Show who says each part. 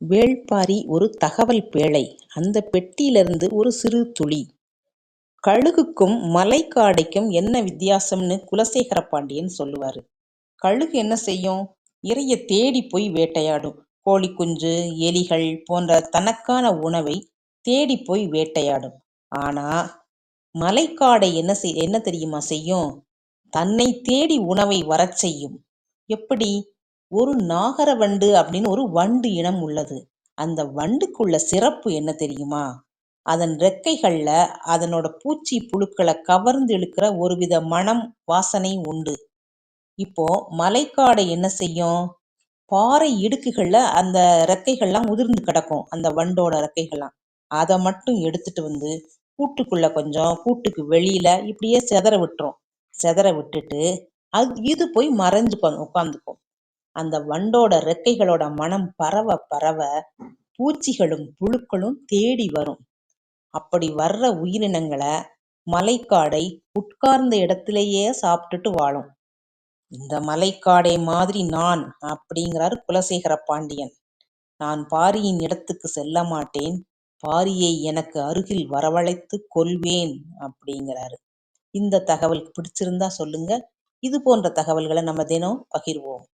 Speaker 1: வேள்பாரி ஒரு தகவல் பேழை. அந்தப் பெட்டியிலிருந்து ஒரு சிறு துளி. கழுகுக்கும் மலைக்காடைக்கும் என்ன வித்தியாசம்னு குலசேகர பாண்டியன் சொல்லுவாரு. கழுகு என்ன செய்யும்? இரையத் தேடிப் போய் வேட்டையாடும். கோழிக்குஞ்சு, எலிகள் போன்ற தனக்கான உணவைத் தேடிப் போய் வேட்டையாடும். ஆனா மலைக்காடை என்ன செய் என்ன தெரியுமா செய்யும்? தன்னைத் தேடி உணவை வரச் செய்யும். எப்படி? ஒரு நாகர வண்டு அப்படின்னு ஒரு வண்டு இனம் உள்ளது. அந்த வண்டுக்குள்ள சிறப்பு என்ன தெரியுமா? அதன் ரெக்கைகள்ல அதனோட பூச்சி புழுக்களை கவர்ந்து இழுக்கிற ஒருவித மனம் வாசனை உண்டு. இப்போ மலைக்காடை என்ன செய்யும்? பாறை இடுக்குகளில் அந்த ரெக்கைகள்லாம் உதிர்ந்து கிடக்கும். அந்த வண்டோட ரெக்கைகள்லாம். அதை மட்டும் எடுத்துட்டு வந்து கூட்டுக்குள்ள கொஞ்சம், கூட்டுக்கு வெளியில இப்படியே சிதற விட்டுரும். சிதற விட்டுட்டு அது இது போய் மறைஞ்சு உட்காந்துக்கும் அந்த வண்டோட ரெக்கைகளோட மனம் பரவ பரவ பூச்சிகளும் புழுக்களும் தேடி வரும். அப்படி வர்ற உயிரினங்களை மலைக்காடை உட்கார்ந்த இடத்திலேயே சாப்பிட்டுட்டு வாழும். இந்த மலைக்காடை மாதிரி நான் அப்படிங்கிறாரு குலசேகர பாண்டியன். நான் பாரியின் இடத்துக்கு செல்ல மாட்டேன். பாரியை எனக்கு அருகில் வரவழைத்துக் கொள்வேன் அப்படிங்கிறாரு. இந்த தகவல் பிடிச்சிருந்தா சொல்லுங்க. இது போன்ற தகவல்களை நம்ம தினம் பகிர்வோம்.